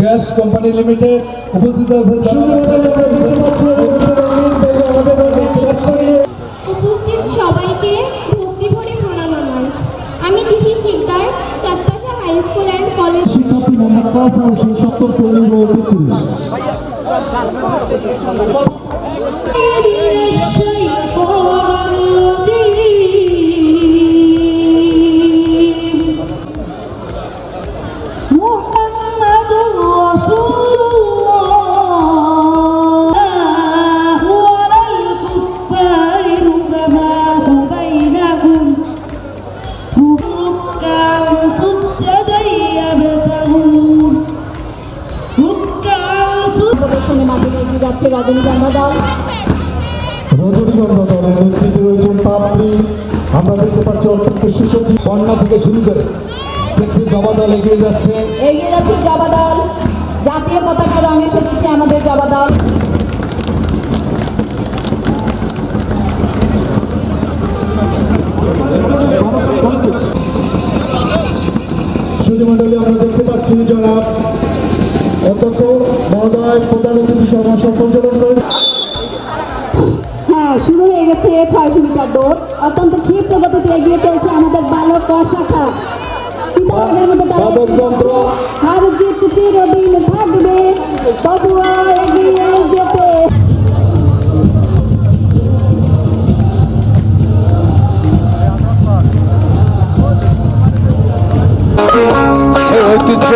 Gas company limited উপস্থিত আছেন উপস্থিত সবাইকে প্রণাম আমার। আমি Tithi Sikdar Chandpasha high school and college. যাচ্ছে রজনীগন্ধা দল রজনীগন্ধা দলের নেতৃত্বে রয়েছেন পাপড়ি আমরা দেখতে পাচ্ছি অত্যন্ত সুসজ্জিত বন্যা থেকে শুরু করে দেখছি জবা দল এগিয়ে যাচ্ছে। এগিয়ে যাচ্ছে জবা দল। জাতীয় পতাকা রঙে সেজেছে আমাদের জবা দল। সুধীমণ্ডলী আমরা দেখতে পাচ্ছি জনাব অধ্যক্ষ করেন হ্যাঁ শুরু হয়ে গেছে ছয়শো মিটার দৌড়। অত্যন্ত ক্ষিপ্র গতিতে এগিয়ে চলছে আমাদের বালক ক শাখা চিতাবাগের মধ্যে দাঁড়িয়ে জিত চিরদিন থাকবে। তবুও এগিয়ে যেতে। ঐতিহ্য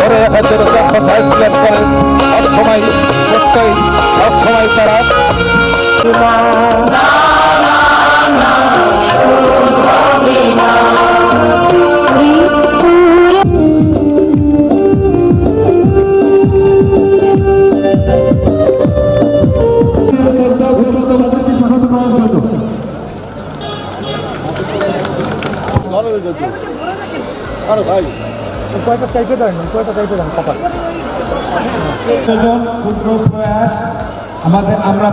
ধরে রাখার জন্য campus high school and college সবসময় প্রত্যয় সবসময় তারা উচ্চতমাধ্যমিক স্বাগত করার জন্য প্রয়োজন ক্ষুদ্র প্রয়াস। আমাদের আমরা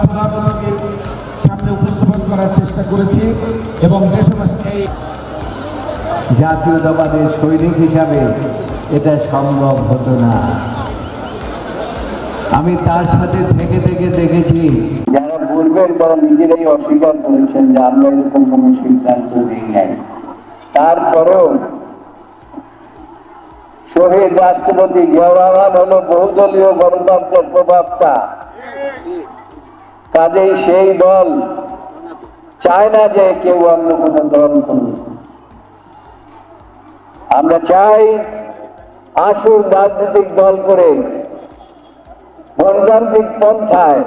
সামনে উপস্থাপন করার চেষ্টা করেছি এবং জাতীয়তাবাদের সৈনিক হিসাবে এটা সম্ভব হতো না। আমি তার সাথে থেকে থেকে দেখেছি। যারা বলবেন তারা নিজেরাই অস্বীকার করেছেন যে আমরা এরকম কোনো সিদ্ধান্ত নেই নাই। তারপরেও শহীদ রাষ্ট্রপতি রহমান হলো বহুদলীয় গণতন্ত্রের প্রবক্তা। কাজেই সেই দল চায় না যে কেউ অন্য কোনো দল করুক। আমরা চাই আসুন রাজনৈতিক দল করে গণতান্ত্রিক পন্থায়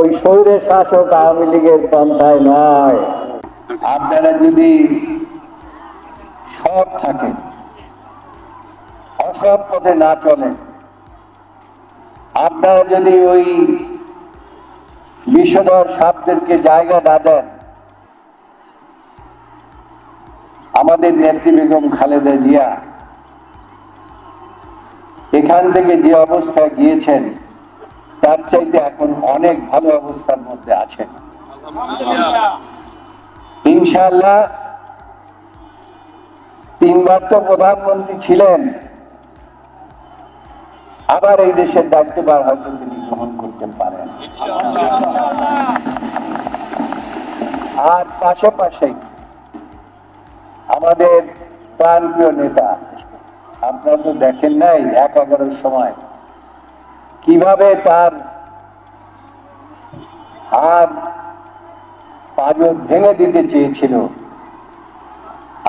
ওই শৈরে শাসক আওয়ামী লীগের পন্থায় নয়। আপনারা যদি সৎ থাকেন অসৎ পথে না চলেন আপনারা যদি ওই বিষধর সাপদেরকে জায়গা না দেন, আমাদের নেত্রী বেগম খালেদা জিয়া এখান থেকে যে অবস্থায় গিয়েছেন, তার চাইতে এখন অনেক ভালো অবস্থার মধ্যে আছেন। ইনশাল্লাহ তিনবার তো প্রধানমন্ত্রী ছিলেন আবার এই দেশের দায়িত্বভার হয়তো তিনি গ্রহণ করতে পারেন। আর পাশাপাশি আমাদের প্রাণপ্রিয় নেতা, আপনারা তো দেখেন নাই এক এগারোর সময় কীভাবে তার হাত পাজর ভেঙে দিতে চেয়েছিল।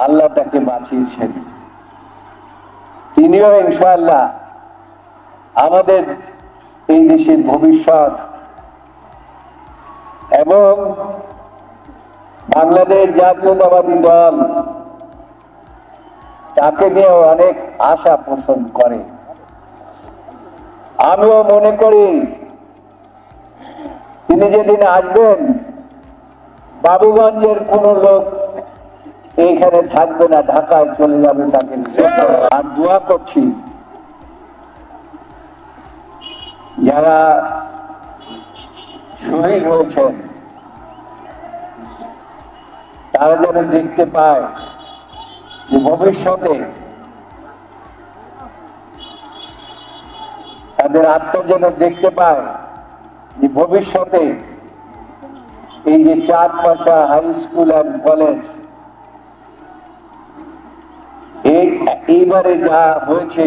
আল্লাহ তাকে বাঁচিয়েছেন। তিনিও ইনশাআল্লাহ আমাদের এই দেশের ভবিষ্যৎ এবং বাংলাদেশ জাতীয়তাবাদী দল তাকে নিয়ে অনেক আশা পোষণ করে। আমিও মনে করি তিনি যেদিন আসবেন, বাবুগঞ্জের কোন লোক এইখানে থাকবে না, ঢাকায় চলে যাবে তাকে আর দোয়া করছি। যারা শহীদ হয়েছেন তারা যেন দেখতে পায় যে ভবিষ্যতে তাদের আত্মা যেন দেখতে পায় যে ভবিষ্যতে এই যে Chand Pasha high school and college এই এইবারে যা হয়েছে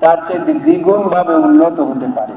তার চেয়ে দ্বিগুণ ভাবে উন্নত হতে পারে।